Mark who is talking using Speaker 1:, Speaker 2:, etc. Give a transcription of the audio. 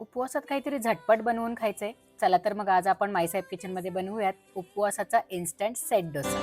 Speaker 1: उपवासात काहीतरी झटपट बनवून खायचंय. चला तर मग आज आपण माईसाहेब किचनमध्ये बनवूयात. उपवासाचा इन्स्टंट सेट डोसा